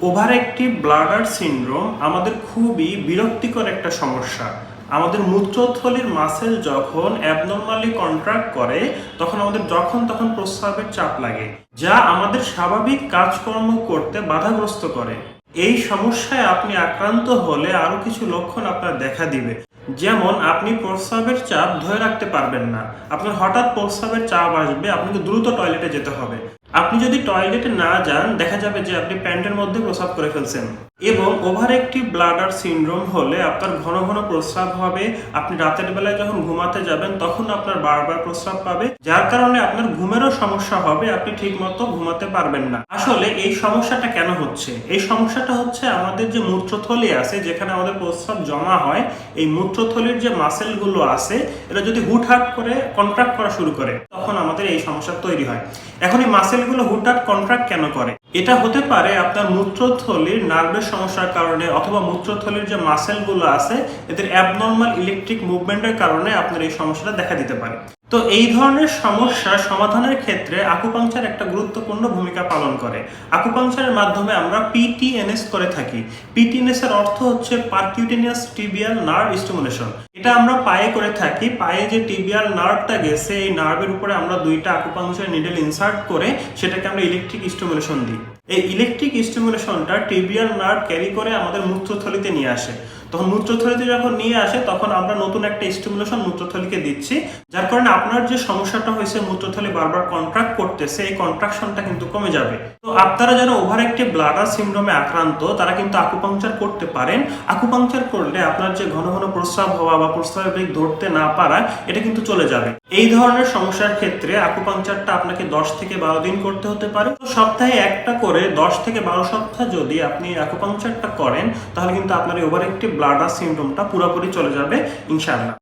Over active bladder syndrome আমাদের খুবই বিরক্তিকর একটা সমস্যা। আমাদের মূত্রথলির মাসেল যখন অ্যাবনর্মালি কন্ট্রাক্ট করে, তখন আমাদের যখন তখন প্রস্রাবের চাপ লাগে, যা আমাদের স্বাভাবিক কাজকর্ম করতে বাধাগ্রস্ত করে। এই সমস্যায় আপনি আক্রান্ত হলে আরও কিছু লক্ষণ আপনার দেখা দিবে। যেমন, আপনি প্রস্রাবের চাপ ধরে রাখতে পারবেন না। আপনার হঠাৎ প্রস্রাবের চাপ আসবে, আপনাকে দ্রুত টয়লেটে যেতে হবে। আপনি যদি টয়লেটে না যান দেখা যাবে যে আপনি প্যান্টের মধ্যে প্রসাব করে ফেলছেন। এবং ওভার একটি ব্লাডার সিনড্রোম হলে আপনার ঘন ঘন প্রস্রাব হবে। আপনি রাতের বেলায় যখন ঘুমাতে যাবেন, তখন আপনার বারবার প্রস্রাব পাবে। যার কারণে আপনার ঘুমেরও সমস্যা হবে, আপনি ঠিকমতো ঘুমাতে পারবেন না। আসলে এই সমস্যাটা কেন হচ্ছে? এই সমস্যাটা হচ্ছে আমাদের যে মূত্রথলি আছে, যেখানে আমাদের প্রস্রাব জমা হয়, এই মূত্রথলির যে মাসেলগুলো আছে এটা যদি হুটহাট করে কন্ট্রাক্ট করা শুরু করে, তখন আমাদের এই সমস্যা তৈরি হয়। এখন এই মাসেলগুলো হুটহাট কন্ট্রাক্ট কেন করে? এটা হতে পারে আপনার মূত্রথলির নার্ভের সমস্যার কারণে অথবা মূত্রথলির যে মাসেলগুলো আছে, এদের অ্যাবনর্মাল ইলেকট্রিক মুভমেন্টের কারণে আপনার এই সমস্যাটা দেখা দিতে পারে। তো এই ধরনের সমস্যা সমাধানের ক্ষেত্রে আকুপাংচার একটা গুরুত্বপূর্ণ ভূমিকা পালন করে। আকুপাংচারের মাধ্যমে আমরা পিটিএনএস করে থাকি। পিটিএনএস এর অর্থ হচ্ছে পারকিউটেনিয়াস টিবিয়াল নার্ভ স্টিমুলেশন এটা আমরা পায়ে করে থাকি। পায়ে যে টিবিয়াল নার্ভটা গেছে, এই নার্ভের উপরে আমরা দুইটা আকুপাংচার নিডেল ইনসার্ট করে সেটাকে আমরা ইলেকট্রিক স্টিমুলেশন দিই। এই ইলেকট্রিক স্টিমুলেশনটা টিবিয়াল নার্ভ ক্যারি করে আমাদের মূত্রথলিতে নিয়ে আসে। তখন মূত্রথলিতে যখন নিয়ে আসে, তখন আমরা নতুন একটা স্টিমুলেশন মূত্রথলিকে দিচ্ছি। যার কারণে আপনার যে সমস্যাটা হয়েছে মূত্রথলি বারবার কন্ট্রাক্ট করতেছে, এই কন্ট্রাকশনটা কিন্তু কমে যাবে। তো আপনারা যারা ওভার একটি ব্লাডার সিন্ড্রোমে আক্রান্ত, তারা কিন্তু আকুপাংচার করতে পারেন। আকুপাংচার করলে আপনার যে ঘন ঘন প্রস্রাব হওয়া বা প্রস্রাবের বেগ ধরতে না পারা এটা কিন্তু চলে যাবে। এই ধরনের সমস্যার ক্ষেত্রে আকুপাংচারটা আপনাকে দশ থেকে বারো দিন করতে হতে পারে। সপ্তাহে একটা করে দশ থেকে বারো সপ্তাহ যদি আপনি আকুপাংচারটা করেন, তাহলে কিন্তু আপনার ওভার একটি ব্লাডার সিমটমটা পুরোপুরি চলে যাবে ইনশাআল্লাহ।